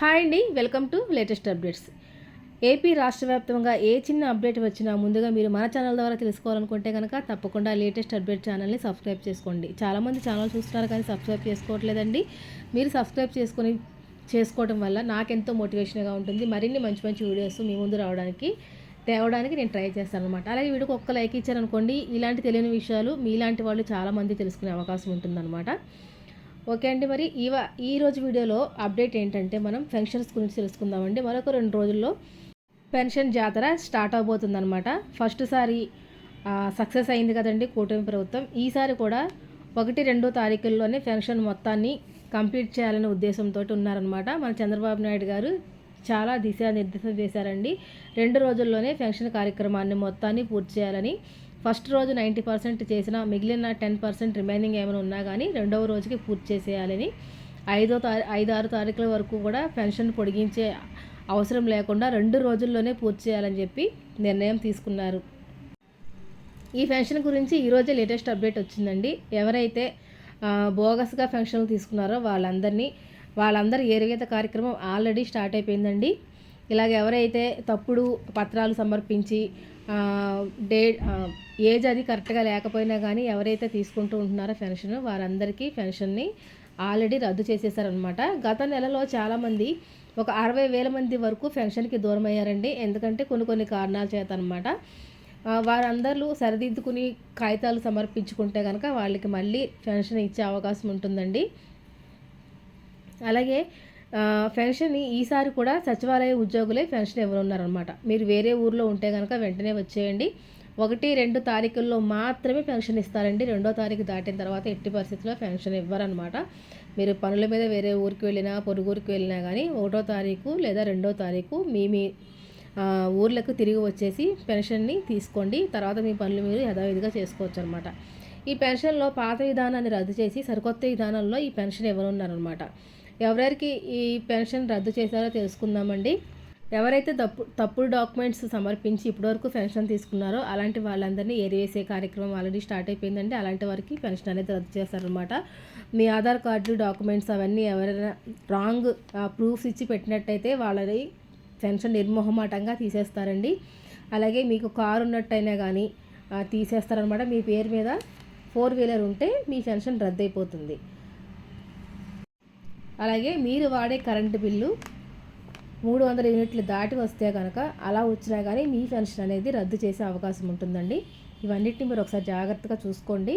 Hi అండి welcome to latest updates. AP రాష్ట్ర వ్యాప్తంగా ఏ చిన్న అప్డేట్ వచ్చినా ముందుగా మీరు మన ఛానల్ ద్వారా తెలుసుకోవాలనుకుంటే కనుక తప్పకుండా లేటెస్ట్ అప్డేట్ ఛానల్ని సబ్స్క్రైబ్ చేసుకోండి. చాలామంది ఛానల్ చూస్తున్నారు కానీ సబ్స్క్రైబ్ చేసుకోవట్లేదండి. మీరు సబ్స్క్రైబ్ చేసుకొని చేసుకోవడం వల్ల నాకెంతో మోటివేషన్గా ఉంటుంది. మరిన్ని మంచి మంచి వీడియోస్ మీ ముందు రావడానికి తేవడానికి నేను ట్రై చేస్తాను అనమాట అలాగే వీడియోకి ఒక్క లైక్ ఇచ్చారనుకోండి ఇలాంటి తెలియని విషయాలు మీలాంటి వాళ్ళు చాలామంది తెలుసుకునే అవకాశం ఉంటుందన్నమాట. ఓకే అండి మరి ఇవ ఈ రోజు వీడియోలో అప్డేట్ ఏంటంటే మనం పెన్షన్స్ గురించి తెలుసుకుందామండి. మరొక రెండు రోజుల్లో పెన్షన్ జాతర స్టార్ట్ అవబోతుందన్నమాట. ఫస్ట్ సారి సక్సెస్ అయింది కదండి కూటమి ప్రభుత్వం. ఈసారి కూడా ఒకటి రెండో తారీఖుల్లోనే పెన్షన్ మొత్తాన్ని కంప్లీట్ చేయాలనే ఉద్దేశంతో ఉన్నారనమాట మన చంద్రబాబు నాయుడు గారు చాలా దిశానిర్దేశం చేశారండి. రెండు రోజుల్లోనే పెన్షన్ కార్యక్రమాన్ని మొత్తాన్ని పూర్తి చేయాలని ఫస్ట్ రోజు నైంటీ పర్సెంట్ చేసిన మిగిలిన టెన్ పర్సెంట్ రిమైనింగ్ ఏమైనా ఉన్నా కానీ రెండవ రోజుకి పూర్తి చేసేయాలని. ఐదో తారీ ఐదు ఆరు తారీఖుల వరకు కూడా పెన్షన్ పొడిగించే అవసరం లేకుండా రెండు రోజుల్లోనే పూర్తి చేయాలని చెప్పి నిర్ణయం తీసుకున్నారు. ఈ పెన్షన్ గురించి ఈరోజే లేటెస్ట్ అప్డేట్ వచ్చిందండి. ఎవరైతే బోగస్గా పెన్షన్లు తీసుకున్నారో వాళ్ళందరినీ వాళ్ళందరి ఏరువేత కార్యక్రమం ఆల్రెడీ స్టార్ట్ అయిపోయిందండి. ఇలాగ ఎవరైతే తప్పుడు పత్రాలు సమర్పించి డే ఏజ్ అది కరెక్ట్గా లేకపోయినా కానీ ఎవరైతే తీసుకుంటూ ఉంటున్నారో పెన్షన్ వారందరికీ పెన్షన్ని ఆల్రెడీ రద్దు చేసేసారనమాట గత నెలలో చాలామంది ఒక అరవై వేల మంది వరకు పెన్షన్కి దూరం అయ్యారండి ఎందుకంటే కొన్ని కొన్ని కారణాల చేత అనమాట వారందరూ సరిదిద్దుకుని కాగితాలు సమర్పించుకుంటే కనుక వాళ్ళకి మళ్ళీ పెన్షన్ ఇచ్చే అవకాశం ఉంటుందండి. అలాగే పెన్షన్ ఈసారి కూడా సచివాలయ ఉద్యోగులే పెన్షన్ ఇవ్వనున్నారనమాట మీరు వేరే ఊర్లో ఉంటే కనుక వెంటనే వచ్చేయండి. ఒకటి రెండు తారీఖుల్లో మాత్రమే పెన్షన్ ఇస్తారండి. రెండో తారీఖు దాటిన తర్వాత ఎట్టి పరిస్థితుల్లో పెన్షన్ ఇవ్వరనమాట మీరు పనుల మీద వేరే ఊరికి వెళ్ళినా పొరుగురికి వెళ్ళినా కానీ ఒకటో తారీఖు లేదా రెండో తారీఖు మీ మీ ఊర్లకు తిరిగి వచ్చేసి పెన్షన్ని తీసుకోండి. తర్వాత మీ పనులు మీరు యథావిధిగా చేసుకోవచ్చు అనమాట ఈ పెన్షన్లో పాత విధానాన్ని రద్దు చేసి సరికొత్త విధానంలో ఈ పెన్షన్ ఇవ్వనున్నారనమాట ఎవరెవరికి ఈ పెన్షన్ రద్దు చేశారో తెలుసుకుందామండి. ఎవరైతే తప్పు తప్పుడు డాక్యుమెంట్స్ సమర్పించి ఇప్పటివరకు పెన్షన్ తీసుకున్నారో అలాంటి వాళ్ళందరినీ ఏరివేసే కార్యక్రమం ఆల్రెడీ స్టార్ట్ అయిపోయిందండి. అలాంటి వారికి పెన్షన్ అనేది రద్దు చేస్తారనమాట మీ ఆధార్ కార్డు డాక్యుమెంట్స్ అవన్నీ ఎవరైనా రాంగ్ ప్రూఫ్స్ ఇచ్చి పెట్టినట్టయితే వాళ్ళని పెన్షన్ నిర్మోహమాటంగా తీసేస్తారండి. అలాగే మీకు కారు ఉన్నట్టయినా కానీ తీసేస్తారనమాట మీ పేరు మీద ఫోర్ వీలర్ ఉంటే మీ పెన్షన్ రద్దు అయిపోతుంది అలాగే మీరు వాడే కరెంటు బిల్లు మూడు వందల యూనిట్లు దాటి వస్తే కనుక అలా వచ్చినా కానీ మీ పెన్షన్ అనేది రద్దు చేసే అవకాశం ఉంటుందండి. ఇవన్నిటిని మీరు ఒకసారి జాగ్రత్తగా చూసుకోండి.